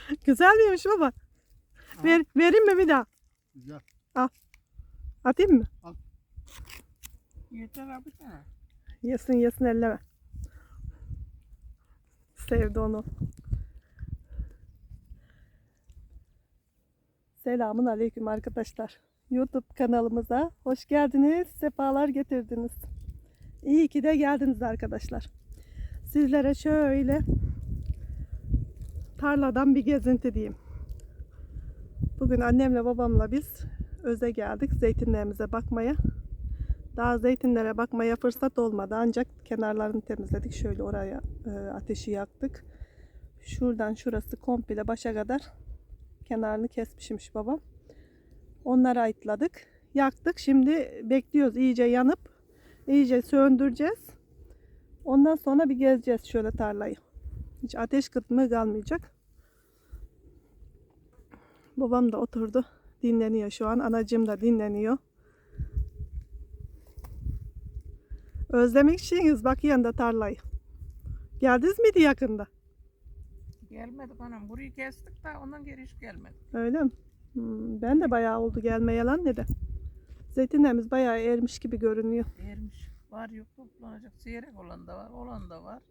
Güzel miymiş baba? Ver, vereyim mi bir daha? Güzel. Atayım mı? Yeter abi sana. Yesin yesin elleme. Sevdi onu. Selamun aleyküm arkadaşlar. YouTube kanalımıza hoş geldiniz, sefalar getirdiniz. İyi ki de geldiniz arkadaşlar. Sizlere şöyle tarladan bir gezinti diyeyim. Bugün annemle babamla biz öze geldik zeytinlerimize bakmaya. Daha zeytinlere bakmaya fırsat olmadı ancak kenarlarını temizledik. Şöyle oraya e, ateşi yaktık. Şuradan şurası komple başa kadar kenarını kesmişmiş babam. Onları ayıtladık. Yaktık. Şimdi bekliyoruz iyice yanıp iyice söndüreceğiz. Ondan sonra bir gezeceğiz şöyle tarlayı. Hiç ateş kıtmığı kalmayacak. Babam da oturdu. Dinleniyor şu an. Anacığım da dinleniyor. Özlemişsiniz bak yanında tarlayı. Geldiniz miydi yakında? Gelmedik anam. Burayı kestik de ondan geri hiç gelmedi. Öyle mi? Hmm, ben de bayağı oldu gelmeye lan ne de. Zeytinlerimiz bayağı ermiş gibi görünüyor. Ermiş. Var yok toplanacak. Seyrek olan da var. Olan da var.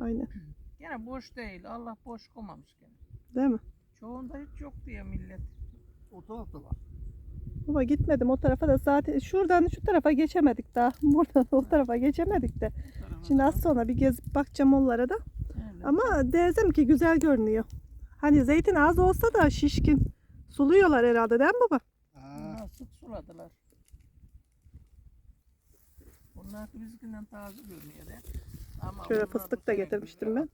Aynen. Gene boş değil. Allah boş koymamış gene. Değil mi? Çoğunda hiç yok diye millet. O tarafta var. Baba gitmedim o tarafa da zaten şuradan şu tarafa geçemedik daha. Buradan o tarafa geçemedik de. Şimdi az sonra bir gezip bakacağım onlara da. Öyle. Ama derzem ki güzel görünüyor. Hani zeytin az olsa da şişkin. Suluyorlar herhalde değil mi baba? Ha. Bunlar sık suladılar. Bunlar bizimkinden taze görünüyor de. Ama Şöyle fıstık da getirmiştim ben.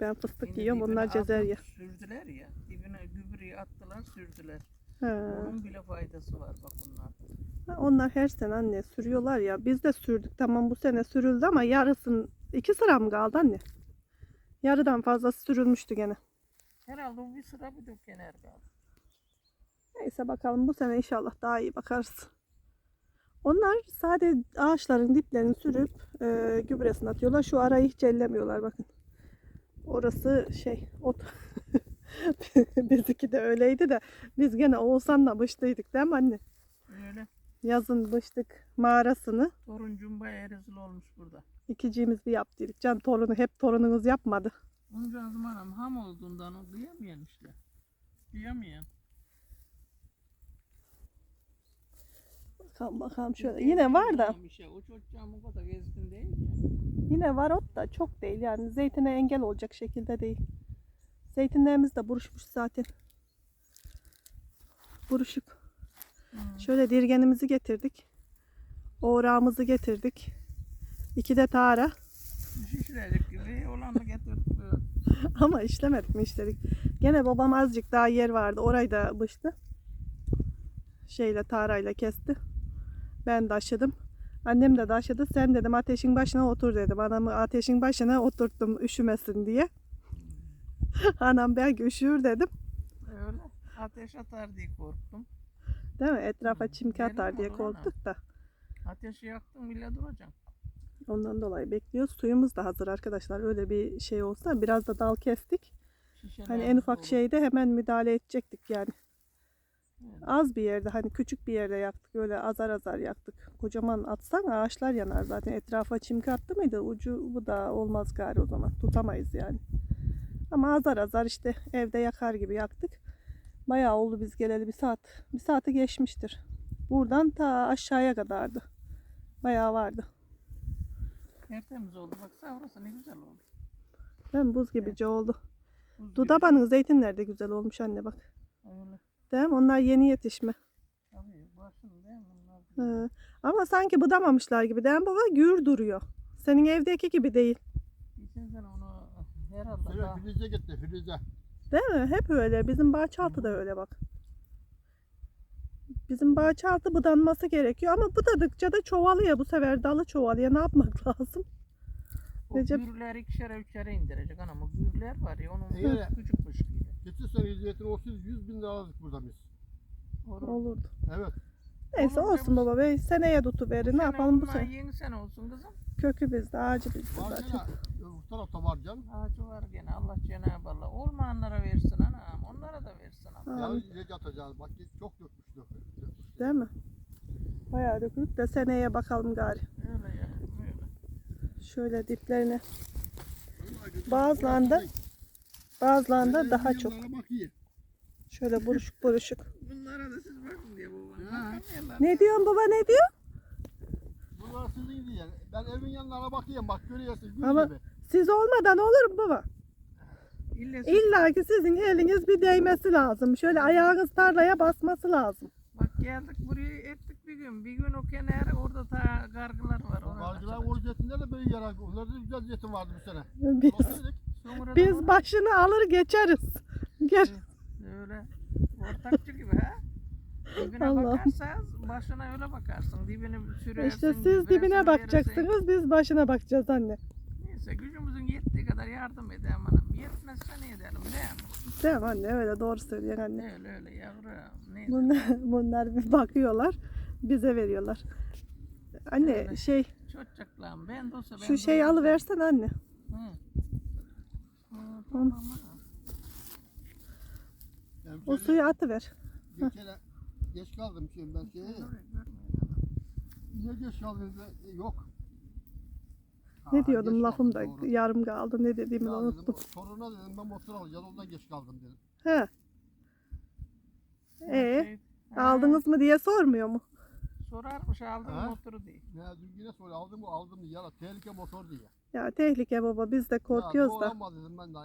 Ben fıstık Yine yiyorum onlar cezerye. Sürdüler ya. Dibine gübreyi attılar sürdüler. He. Onun bile faydası var bak bunlar. Ha, Onlar her sene anne sürüyorlar ya. Biz de sürdük tamam bu sene sürüldü ama yarısın iki sıra mı kaldı anne? Yarıdan fazlası sürülmüştü gene. Herhalde o bir sıra bir dökener kaldı. Neyse bakalım bu sene inşallah daha iyi bakarız. Onlar sadece ağaçların diplerini sürüp e, gübresini atıyorlar. Şu arayı hiç ellemiyorlar bakın. Orası şey ot. Bizimki de öyleydi de biz gene Oğuzhan'la bıştıydık değil mi anne? Öyle. Yazın bıştık mağarasını. Toruncum bayağı rezil olmuş burada. İkiciğimiz bir yaptıydık. Can torunu hep torununuz yapmadı. Onca zamanım ham olduğundan o duyamayan işte. Duyamayan. Bakalım bakalım şöyle. Yine var da. O çocuğum o kadar gezgin değil ya. yine var ot da çok değil yani zeytine engel olacak şekilde değil. Zeytinlerimiz de buruşmuş zaten. Buruşuk. Hı. Şöyle dirgenimizi getirdik. Oğrağımızı getirdik. İki de tara. Şişirecek gibi olanı getirdik. Ama işlemedik mi işledik. Gene babam azıcık daha yer vardı. Orayı da bıştı. Şeyle tarayla kesti. Ben de aşıdım. Annem de aşıdı. Sen dedim ateşin başına otur dedim. Anamı ateşin başına oturttum üşümesin diye. Anam belki üşür dedim. Öyle. Ateş atar diye korktum. Değil mi? Etrafa çimki atar diye olur korktuk da. Ateşi yaktım bile duracağım. Ondan dolayı bekliyoruz. Suyumuz da hazır arkadaşlar. Öyle bir şey olsa biraz da dal kestik. Şişeler Hani en ufak dolu. şeyde hemen müdahale edecektik yani. Evet. Az bir yerde hani küçük bir yerde yaktık. Öyle azar azar yaktık. Kocaman atsan ağaçlar yanar zaten. Etrafa çimki attı mıydı ucu bu da olmaz gari o zaman. Tutamayız yani. Ama azar azar işte evde yakar gibi yaktık. Bayağı oldu biz geleli bir saat. Bir saati geçmiştir. Buradan ta aşağıya kadardı. Bayağı vardı. Tertemiz oldu. Baksana orası ne güzel oldu. Değil mi? Buz gibice oldu. Buz gibi. Dudabanın zeytinleri de güzel olmuş anne bak. Öyle. Değil mi? Onlar yeni yetişme. Tabii başım değil mi? Bunlar He. Ama sanki budamamışlar gibi. Değil mi baba? Gür duruyor. Senin evdeki gibi değil. Geçen sene onu herhalde Evet, daha Filiz'e gitti Filiz'e. Değil mi? Hep öyle. Bizim bahçaltı da öyle bak. Bizim bahçaltı budanması gerekiyor ama budadıkça da çoğalıyor bu sefer dalı çoğalıyor. Ne yapmak lazım? o Recep- gürleri ikişere üçere indirecek anam. O gürler var ya onun Eğer- küçükmüş. Geçen sene zeytin olsaydı 100 bin lira aldık burada biz. Olur. Olurdu. Evet. Neyse Olur, olsun baba be. Seneye tutuverir. Ne yapalım bu sene? Yeni sene olsun kızım. Kökü bizde, ağacı bizde Var zaten. gene bu tarafta var can. Ağacı var gene Allah Cenab-ı Allah. Olmayanlara versin ana. An- ilacı atacağız. Bak çok dökmüş dökmüş. Değil mi? Bayağı dökülüp de seneye bakalım gari. Öyle ya. Öyle. Şöyle diplerine. Bazılarında bazılarında daha çok. Bak iyi. Şöyle buruşuk buruşuk. Bunlara da siz bakın diye. Ha. Bakamıyorlar. Ne diyorsun baba ne diyor? Bunlar sizin diye. Ben evin yanlarına bakayım bak görüyorsun gül Ama- gibi. Siz olmadan olur mu baba? İlla ki sizin eliniz bir değmesi lazım. Şöyle ayağınız tarlaya basması lazım. Bak geldik buraya ettik bir gün. Bir gün o kenarı orada ta gargılar var. orada. Kargılar oruç etinde de böyle yarar. Onlarda da güzel zetim vardı bu sene. Biz, Bakıyorduk. Sonra biz başını alır geçeriz. Gel. Öyle. Ortakçı gibi ha. Dibine Allah'ım. bakarsanız başına öyle bakarsın. Dibini sürersin. İşte siz dibine bakacaksınız, biz başına bakacağız anne. Neyse gücümüzün yettiği kadar yardım edelim hanım. Yetmezse ne edelim değil mi? Değil mi anne? Öyle doğru söylüyorsun anne. Öyle öyle yavrum. Neyse. Bunlar, bunlar bir bakıyorlar, bize veriyorlar. Anne Evet. şey, Çocuklarım ben de olsa ben şu şeyi alıversen anne. Hı. O suyu atıver. Bir kere geç kaldım şimdi ben şeye. Niye geç kaldın? dedi, Yok. Ne Ha, diyordum lafım da doğru. yarım kaldı. Ne dediğimi de Ya unuttum. dedim, toruna dedim ben motor alacağız ondan geç kaldım dedim. He, Ee, aldınız mı diye sormuyor mu? Sorarmış aldım Ha? motoru diye. Ne dün yine sonra aldım mı aldım mı ya tehlike motor diye. Ya tehlike baba biz de korkuyoruz ya, da. ama dedim ben de.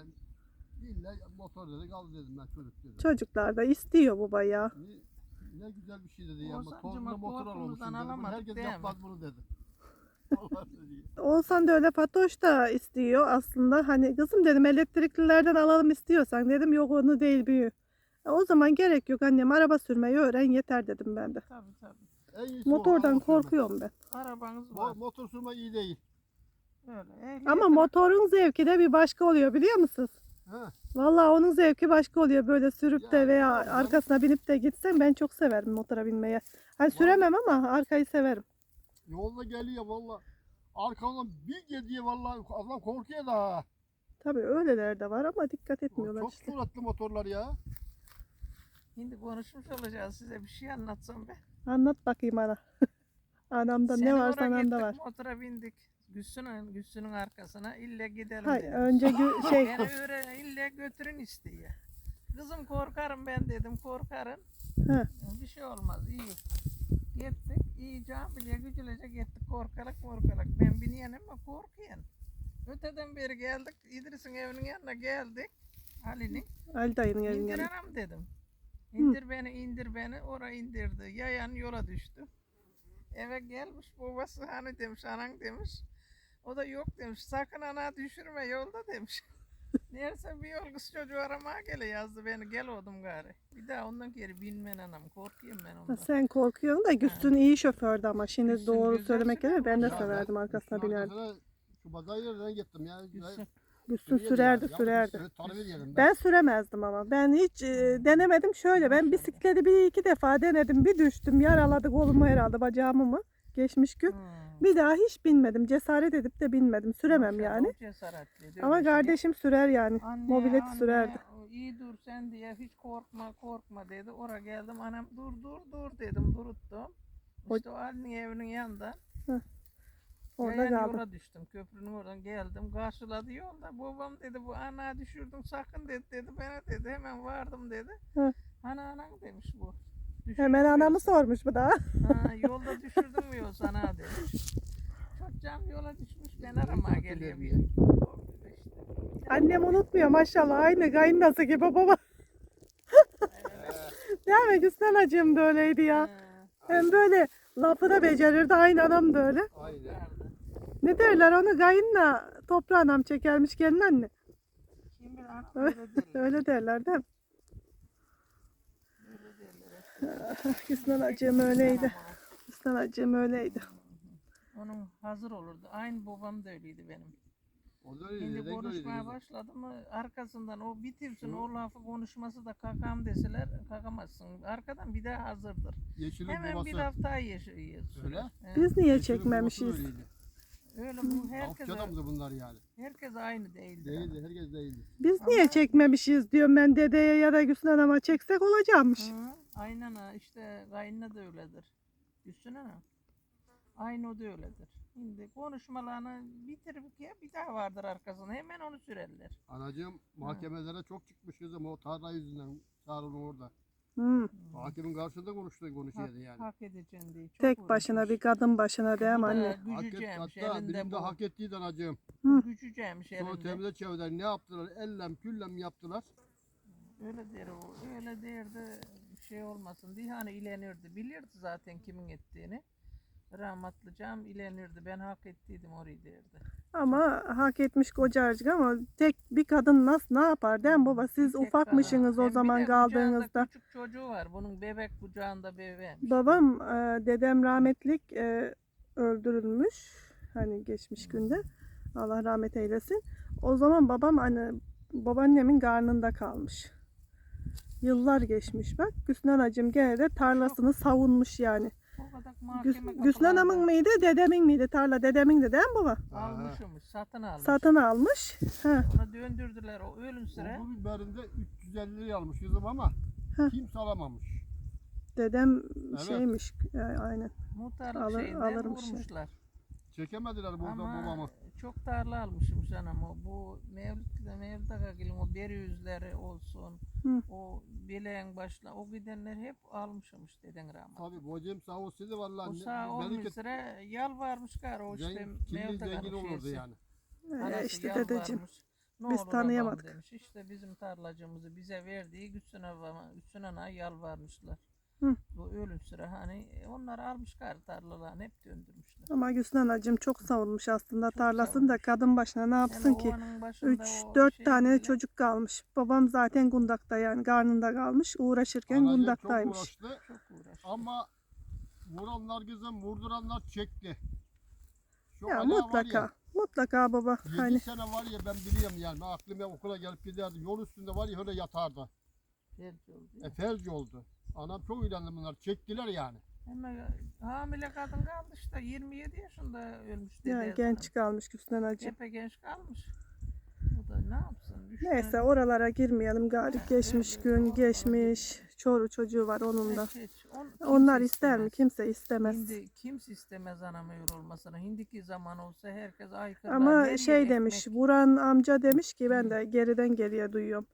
İlle motor dedik al dedim ben çocuk dedim. Çocuklar da istiyor baba ya. Ne, ne güzel bir şey dedi ya. Bak motor almışsın alamadık Herkes yapmaz bunu dedi. Dedi. Olsan da öyle Fatoş da istiyor aslında. Hani kızım dedim elektriklilerden alalım istiyorsan dedim yok onu değil büyü. E, O zaman gerek yok annem araba sürmeyi öğren yeter dedim ben de. Tabii tabii. Motordan korkuyorum ben. Arabanız var. motor sürmek iyi değil. Öyle. Ehliyet Ama motorun zevki de bir başka oluyor biliyor musunuz? Ha. Vallahi onun zevki başka oluyor böyle sürüp de Ya, veya canım. arkasına binip de gitsen ben çok severim motora binmeye. Hani süremem ama arkayı severim. Yolda geliyor valla. Arkamdan bir geliyor valla adam korkuyor da. Tabii öyleler de var ama dikkat etmiyorlar Çok işte. suratlı motorlar ya. Şimdi konuşmuş olacağız size bir şey anlatsam be. Anlat bakayım ana. Anamda ne varsa oraya anamda gittik, var. Motora bindik. Güssünün, Güssünün arkasına ille gidelim Hay dedim. önce gü- şey Beni öyle ille götürün istiyor. Kızım korkarım ben dedim korkarım. He. Bir şey olmaz iyi. Gittik iyi camiye gücülece gittik korkarak korkarak. Ben biniyenim ama korkuyorum. Öteden beri geldik İdris'in evinin yanına geldik. Ali'nin. Ali dayının evinin İndir yanında. anam dedim. İndir beni indir beni. Oraya indirdi. Yayan yola düştü. Eve gelmiş babası hani demiş anan demiş. O da yok demiş. Sakın ana düşürme yolda demiş. Neyse bir yol kız çocuğu aramaya gele yazdı beni. Gel oldum gari. Bir daha ondan geri binmen anam. Korkuyorum ben Ha, ondan. Sen korkuyorsun da Güstün iyi şofördü ama şimdi Güstün doğru güzel söylemek şoför gerekir ben de ama. severdim arkasına binerdim. Şu yerden gittim ya. Güzel. Güstün sürerdi sürerdi. Tanrı yerim Ben süremezdim ama. Ben hiç e, denemedim şöyle. Ben bisikleti bir iki defa denedim. Bir düştüm. Yaraladı kolumu herhalde bacağımı mı? Geçmiş gün. Hmm. Bir daha hiç binmedim. Cesaret edip de binmedim. Süremem Maşallah, yani. cesaretli, Ama şey. kardeşim sürer yani. Anne, Mobilet anne, sürerdi. iyi dur sen diye hiç korkma korkma dedi. Oraya geldim anam dur dur dur dedim duruttum. İşte o annenin evinin yanında. Orada Yayan kaldım. yola düştüm. Köprünün oradan geldim. Karşıladı yolda. Babam dedi bu ana düşürdüm sakın dedi dedi. Bana dedi hemen vardım dedi. Hı. Ana anan demiş bu. Düşürdün Hemen anamı sormuş bu da. Ha, yolda düşürdün mü yoksa ana demiş. Çocuğum yola düşmüş ben aramaya geliyor bir. İşte. Annem unutmuyor maşallah. Aynı kayınlası gibi baba. Değil mi? Güsten acım da öyleydi ya. Hem böyle lafı da becerirdi. Aynı anam da öyle. Aynen. Ne derler onu kayınla toprağı anam çekermiş gelin anne. Kim bilir öyle derler. Öyle derler değil mi? Güsten acım öyleydi. Güsten acım öyleydi. Onun hazır olurdu. Aynı babam da öyleydi benim. O da öyle. Şimdi konuşmaya başladı mı arkasından o bitirsin o lafı konuşması da kakam deseler kakamazsın. Arkadan bir daha hazırdır. Yeşilin Hemen babası. bir laf daha yaşıyor. Öyle. Biz niye Yeşilin babası çekmemişiz? öyleydi. Öyle bu herkes, Afçada mıydı bunlar yani? herkes aynı değildi. Değildi, herkes değildi. Biz niye çekmemişiz diyorum ben dedeye ya da Gülsün Hanım'a çeksek olacakmış. Hı, aynen ha işte kaynına da öyledir. Düşünsene. Aynı o da öyledir. Şimdi konuşmalarını bitirip ya bir daha vardır arkasında hemen onu sürerler. Anacığım mahkemelere çok çıkmış kızım o tarla yüzünden Sarı'nın orada. Hmm. Hakimin karşısında konuştu Hak, konuşuyordu yani. hak edeceksin diye. Çok Tek başına bir kadın başına değil mi anne? Hak et, Gücüceymiş hatta elinde benim de bu. hak ettiği anacığım. Gücüceymiş Sonra elinde. temize çevirdiler ne yaptılar? Ellem küllem yaptılar. Öyle der o. Öyle derdi şey olmasın diye hani ilenirdi. Bilirdi zaten kimin ettiğini. Rahmetli cam ilenirdi. Ben hak ettiydim orayı derdi. Ama hak etmiş kocarcık ama tek bir kadın nasıl ne yapar değil mi baba? Siz Tek ufakmışsınız o zaman kaldığınızda. Küçük çocuğu var. Bunun bebek kucağında bebeğim. Babam e, dedem rahmetlik e, öldürülmüş. Hani geçmiş günde. Allah rahmet eylesin. O zaman babam hani babaannemin karnında kalmış. Yıllar geçmiş bak. Güsnan acım gene de tarlasını savunmuş yani. Güs, Güsnan Hanım'ın mıydı, dedemin miydi? Tarla dedemin de değil mi baba? Almışmış. Satın almış. Satın almış. Ha. Ona döndürdüler o ölüm süre. Bu biberinde 350 liraya almış kızım ama Heh. kimse alamamış. Dedem Evet. şeymiş. e, aynen. Muhtarlık Alır- şeyinden alırmış vurmuşlar. Çekemediler burada Ama babamı. Çok tarla almışım canım o. Bu Mevlüt'le Mevlüt'e kakilin o beri yüzleri olsun. Hı. O bileğin başla o gidenler hep almışmış deden rahmet. Tabii bocam sağ olsaydı vallahi O sağ belki sıra yalvarmış gar o işte zengin kakil olurdu yani. Ee, işte dedeciğim. Ne Biz tanıyamadık. Demiş. İşte bizim tarlacımızı bize verdiği Gütsün Han'a yalvarmışlar. Hı. Bu ölüm sıra hani onlar almış gar tarlalarını hep döndürmüşler. Ama Güsnan acım çok savunmuş aslında Çok tarlasını da kadın başına ne yapsın Yani ki? ovanın başında 3-4 o şey tane bile- çocuk kalmış. Babam zaten gundakta yani karnında kalmış. Uğraşırken Anacığım çok gundaktaymış. uğraştı Çok uğraştı. ama vuranlar kızım vurduranlar çekti. Şu Ya mutlaka. Mutlaka baba. 7 Hani sene var ya ben biliyorum yani. Ben aklıma okula gelip giderdim. Yol üstünde var ya öyle yatardı. Felç oldu ya. E felç oldu. Anam çok ilandı bunlar. Çektiler yani. Ama hamile kadın kaldı işte 27 yaşında ölmüş dedi. yani genç kalmış Güsnan acım. Epey genç kalmış. O da ne yapsın? Üç Neyse tane- oralara girmeyelim gari. Ha, Geçmiş öyle, gün geçmiş. Çoru çocuğu var onun da. Hiç, hiç. On- Onlar ister mi? istemez. Kimse istemez. Hindi kimse istemez anam öyle olmasını. Hindiki zaman olsa herkes aykırılar. Ama şey demiş, ekmek. vuran amca demiş ki ben de geriden geriye duyuyorum.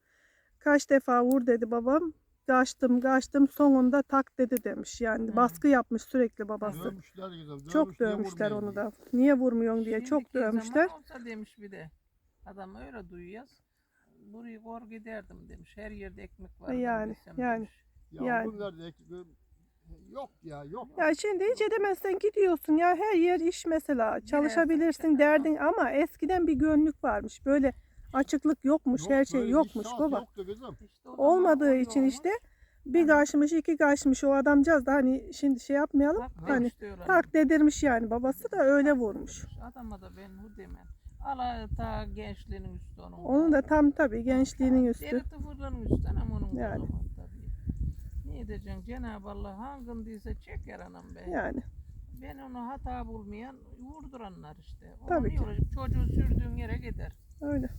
Kaç defa vur dedi babam. Kaçtım kaçtım sonunda tak dedi demiş. Yani Hı. baskı yapmış sürekli babası. Dövmüşler. Çok dövmüş, niye dövmüşler vurmayın onu diye. da. Niye vurmuyorsun diye çok Şimdiki zaman dövmüşler. olsa demiş bir de. Adam öyle duyuyoruz. Burayı kor giderdim demiş. Her yerde ekmek var. Yani, yani. Ya Yani. bunlar da yok ya yok. Ya şimdi hiç edemezsen gidiyorsun ya her yer iş mesela. Çalışabilirsin derdin ama eskiden bir gönlük varmış. Böyle açıklık yokmuş, Yok, her şey böyle yokmuş saat baba. Yoktu kızım. İşte o Olmadığı için yolmuş. işte bir kaçmış, iki kaçmış o adamcağız da hani şimdi şey yapmayalım. Bak Hani demiş diyorlar. tak dedirmiş yani babası da öyle vurmuş. Adama da ben bu demem. Ala ta gençliğinin üstü onun. Onun da tam tabii gençliğinin üstü. Deri tıfırlığının üstü anam onun Yani. yani. tabii. Ne edeceksin Cenab-ı Allah hangındıysa çeker anam be. Yani Ben onu hata bulmayan vurduranlar işte. Onu Tabii ki. Çocuğu sürdüğün yere gider. öyle.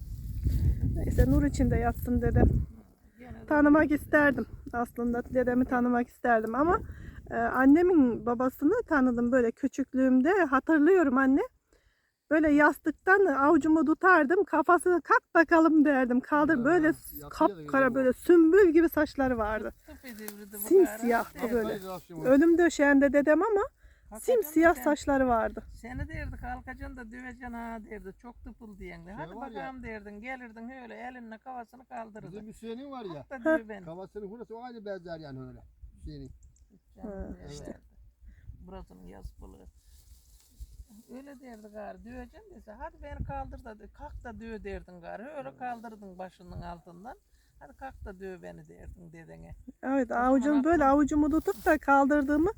Neyse nur içinde yatsın dedem. Gene de Tanımak isterdim aslında dedemi tanımak isterdim ama e, annemin babasını tanıdım böyle küçüklüğümde hatırlıyorum anne. Böyle yastıktan avucumu tutardım kafasını kalk bakalım derdim kaldır böyle kapkara böyle sümbül gibi saçları vardı. Simsiyah böyle. Ölüm döşeğinde dedem ama Hakikaten simsiyah sen- saçları vardı. Seni derdi kalkacaksın da döveceksin ha derdi. Çok tıpıl diyen de. Hadi Şey var ya- bakalım derdin. Gelirdin öyle elinle kafasını kaldırırdın. Bizim Hüseyin'in var ya. Hatta döv beni. Kafasının o aynı benzer yani öyle. Hüseyin'in. Canım Ha, diye işte. verdi. Burasının. Öyle derdi gari döveceksin dese hadi beni kaldır da kalk da döv derdin gari öyle kaldırdın başının altından hadi kalk da döv beni derdin dedene. Evet avucum böyle avucumu tutup da kaldırdığımı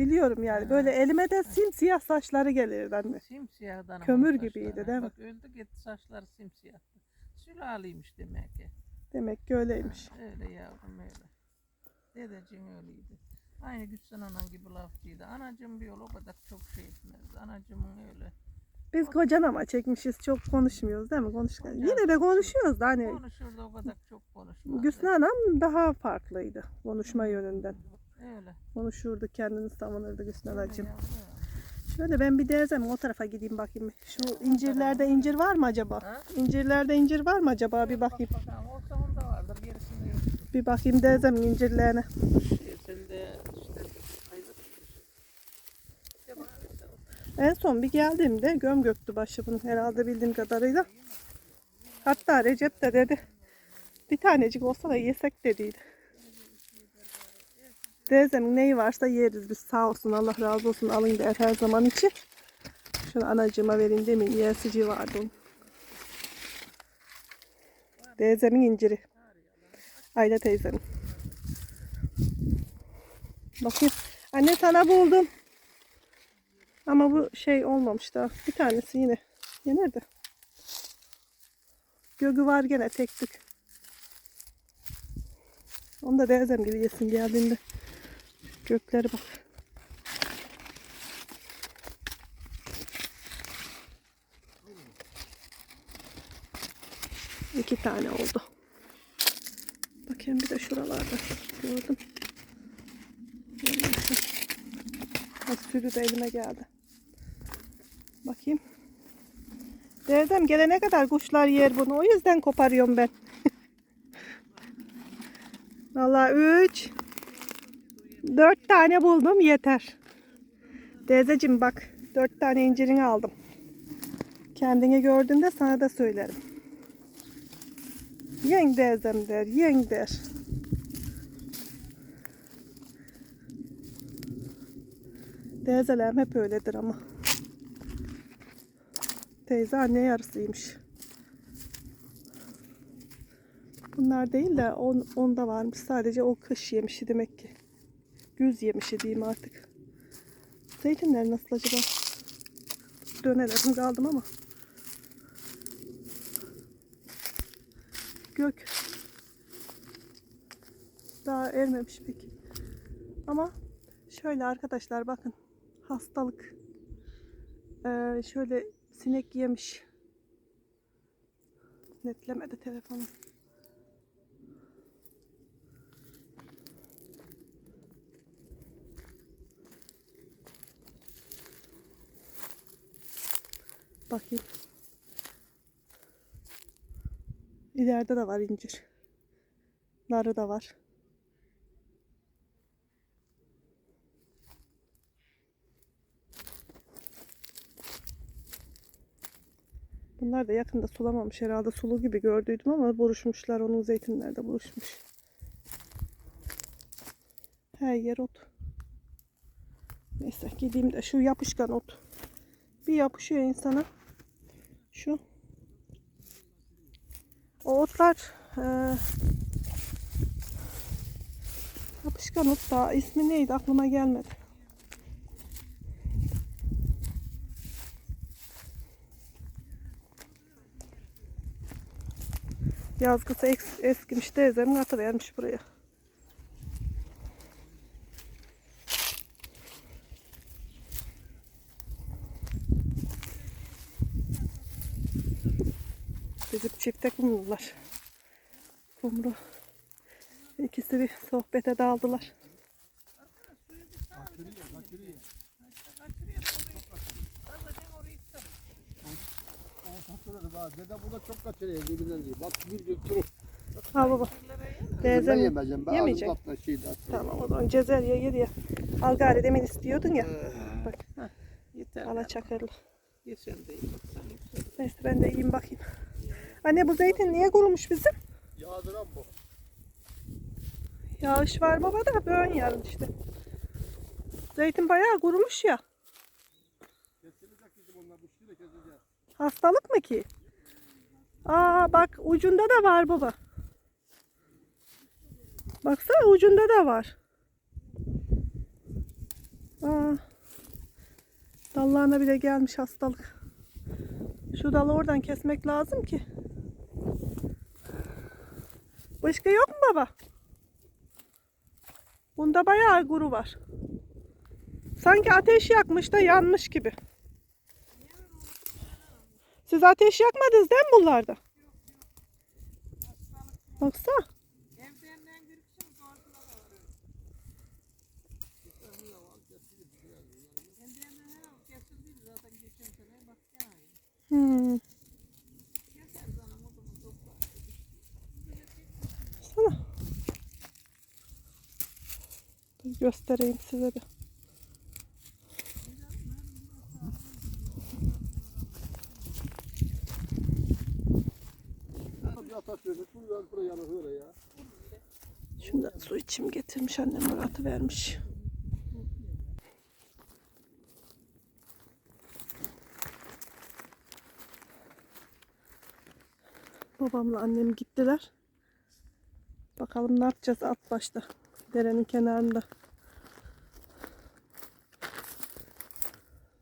biliyorum yani. Ha. Böyle elime de simsiyah saçları gelirdi anne. Simsiyahdan Kömür gibiydi, saçları. değil mi? Bak öldü gitti saçları simsiyahtı. Sülaliymiş demek ki. Demek ki öyleymiş. Öyle yavrum öyle. Dedeciğin öyleydi. Aynı Güçsen anan gibi lafçıydı. Anacığım bir yol o kadar çok şey etmezdi. Anacığımın öyle Biz kocan ama çekmişiz çok konuşmuyoruz değil mi? Konuş Yine de konuşuyoruz da hani Konuşurdu o kadar çok konuşmazdı. Güsnü Hanım daha farklıydı konuşma yönünden. Öyle. Konuşurdu kendini savunurdu Güsnü öyle Hanımcığım. yavrum. Şöyle ben bir derzem o tarafa gideyim bakayım. Şu incirlerde incir var mı acaba? Ha? İncirlerde incir var mı acaba? Bir bakayım. Bak bakalım. Olsa onda vardır. Gerisinde yok. Bir bakayım derzem incirlerine. En son bir geldiğimde göm göktü başı bunun herhalde bildiğim kadarıyla. Hatta Recep de dedi bir tanecik olsa da yesek dediydi. Teyzemin neyi varsa yeriz biz sağ olsun Allah razı olsun alın der her zaman için. Şunu anacığıma verin demin yersici vardı onun. Teyzemin inciri. Ayla teyzemin. Bakayım. Anne sana buldum. Ama bu şey olmamış daha. Bir tanesi yine. Yine nerede? Gögü var gene tek tük. Onu da teyzem gibi yesin geldiğinde. Gökleri bak. İki tane oldu. Bakayım bir de şuralarda gördüm. Bak sürü de elime geldi. Bakayım. Dedim gelene kadar kuşlar yer bunu. O yüzden koparıyorum ben. Vallahi dört tane buldum yeter. Teyzeciğim bak dört tane incirini aldım. Kendini gördüğünde sana da söylerim. Yeng teyzem der, yeng der. Teyzelerim hep öyledir ama. Teyze anne yarısıymış. Bunlar değil de on, onda varmış. Sadece o kış yemişi demek ki. Güz yemişi diyeyim artık. Zeytinler nasıl acaba? Dönelerim kaldım ama. Gök. Daha ermemiş pek. Ama şöyle arkadaşlar bakın. Hastalık. Ee, şöyle sinek yemiş. Netlemedi telefonu. Bakayım. İleride de var incir. Narı da var. Bunlar da yakında sulamamış herhalde sulu gibi gördüydüm ama buruşmuşlar onun zeytinlerde buruşmuş. Her yer ot. Neyse gideyim de şu yapışkan ot. Bir yapışıyor insana. Şu. O otlar eee, yapışkan ot da ismi neydi aklıma gelmedi. Yazgısı eks- eskimiş teyzemin atı vermiş buraya. Bizim çifte kumrular. Kumru. İkisi bir sohbete daldılar. Dede burada çok kaçırıyor birbirinden değil. Bak bir götürür. Al baba. Teyzem yemeyeceğim. Ben yemeyecek. Tamam o zaman cezelye yedi ya. Al gari demin istiyordun ya. Bak Yeter. ala çakırlı. Geçen de iyi baksan yüksel. Neyse ben de yiyeyim bakayım. Anne bu zeytin niye kurumuş bizim? Yağdıran bu. Yağış var baba da bön yarın işte. Zeytin bayağı kurumuş ya. Kesilecek bizim onlar. De keseceğiz. Hastalık mı ki? Aa bak ucunda da var baba. Baksana ucunda da var. Aa, dallarına bile gelmiş hastalık. Şu dalı oradan kesmek lazım ki. Başka yok mu baba? Bunda bayağı kuru var. Sanki ateş yakmış da yanmış gibi. Siz ateş yakmadınız değil mi bunlarda? Baksana. Evden ne bir kişinin doğasına da var. Evden ne her kesildi zaten geçen sene bak yani. Hmm. Geçen sene modumu topla. Sana. Dur göstereyim size de. Şundan su içim getirmiş annem Murat'ı vermiş. Babamla annem gittiler. Bakalım ne yapacağız alt başta. Derenin kenarında.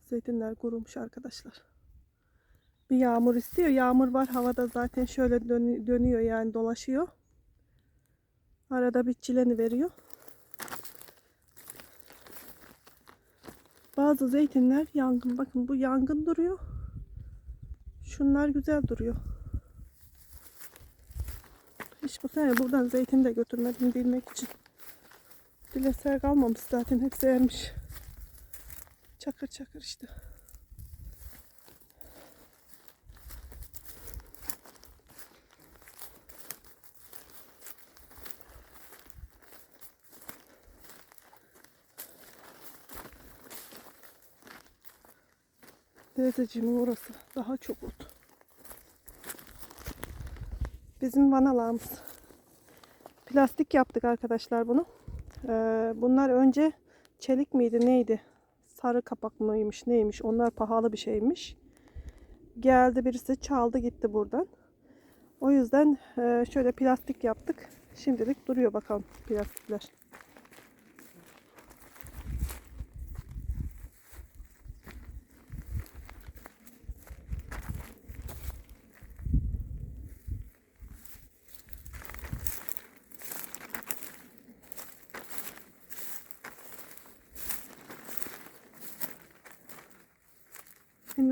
Zeytinler kurumuş arkadaşlar. Bir yağmur istiyor. Yağmur var. Havada zaten şöyle dönü- dönüyor yani dolaşıyor. Arada bir çileni veriyor. Bazı zeytinler yangın. Bakın bu yangın duruyor. Şunlar güzel duruyor. Hiç bu sene buradan zeytin de götürmedim bilmek için. Dileser kalmamış zaten hepsi ermiş. Çakır çakır işte. Teyzeciğimin orası daha çok oldu. Bizim vanalarımız. Plastik yaptık arkadaşlar bunu. Ee, bunlar önce çelik miydi neydi? Sarı kapak mıymış neymiş? Onlar pahalı bir şeymiş. Geldi birisi çaldı gitti buradan. O yüzden e, şöyle plastik yaptık. Şimdilik duruyor bakalım plastikler.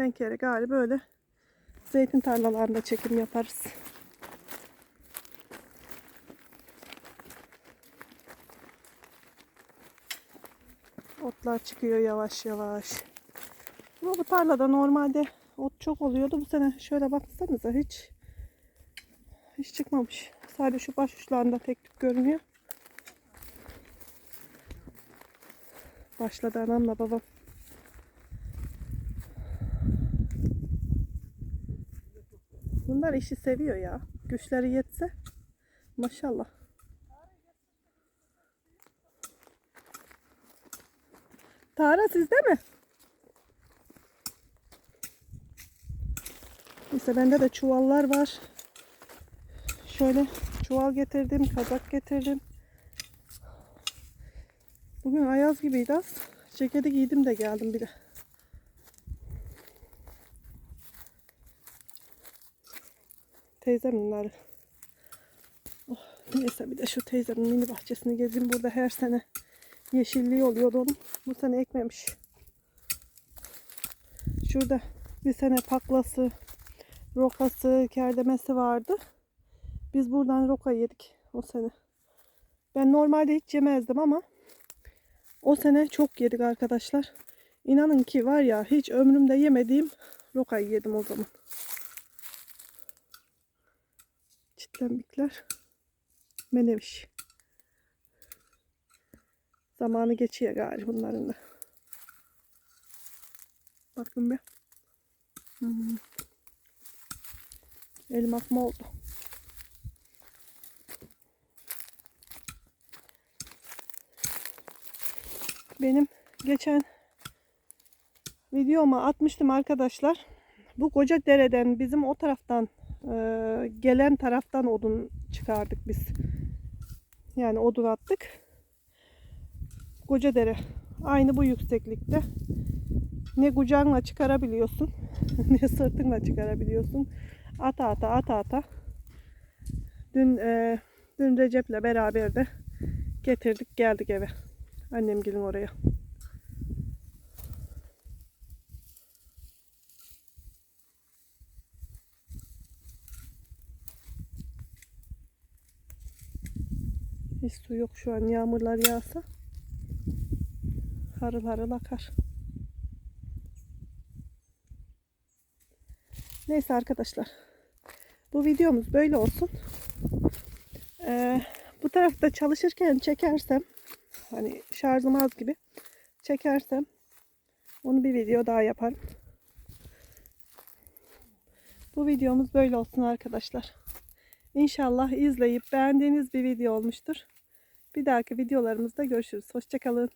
Binden kere galiba böyle zeytin tarlalarında çekim yaparız. Otlar çıkıyor yavaş yavaş. Ama bu tarlada normalde ot çok oluyordu. Bu sene şöyle baksanıza hiç hiç çıkmamış. Sadece şu baş uçlarında tek tük görünüyor. Başladı anamla babam. Bunlar işi seviyor ya. Güçleri yetse. Maşallah. Tara sizde mi? Neyse bende de çuvallar var. Şöyle çuval getirdim, kazak getirdim. Bugün ayaz gibiydi az. Ceketi giydim de geldim bir de. Teyzemin bunları. Oh, neyse bir de şu teyzemin mini bahçesini gezeyim. Burada her sene yeşilliği oluyordu onun. Bu sene ekmemiş. Şurada bir sene paklası, rokası, kerdemesi vardı. Biz buradan roka yedik o sene. Ben normalde hiç yemezdim ama o sene çok yedik arkadaşlar. İnanın ki var ya hiç ömrümde yemediğim rokayı yedim o zaman. Çitlenbikler. Meneviş. Zamanı geçiyor galiba bunların da. Bakın bir. Hmm. Elim akma oldu. Benim geçen videoma atmıştım arkadaşlar. Bu koca dereden bizim o taraftan e, gelen taraftan odun çıkardık biz. Yani odun attık. Koca dere. Aynı bu yükseklikte. Ne kucağınla çıkarabiliyorsun ne sırtınla çıkarabiliyorsun. Ata ata ata ata. Dün e, dün Recep'le beraber de getirdik geldik eve. Annem gelin oraya. Hiç su yok şu an yağmurlar yağsa. Harıl harıl akar. Neyse arkadaşlar. Bu videomuz böyle olsun. Ee, bu tarafta çalışırken çekersem hani şarjım az gibi çekersem onu bir video daha yaparım. Bu videomuz böyle olsun arkadaşlar. İnşallah izleyip beğendiğiniz bir video olmuştur. Bir dahaki videolarımızda görüşürüz. Hoşçakalın.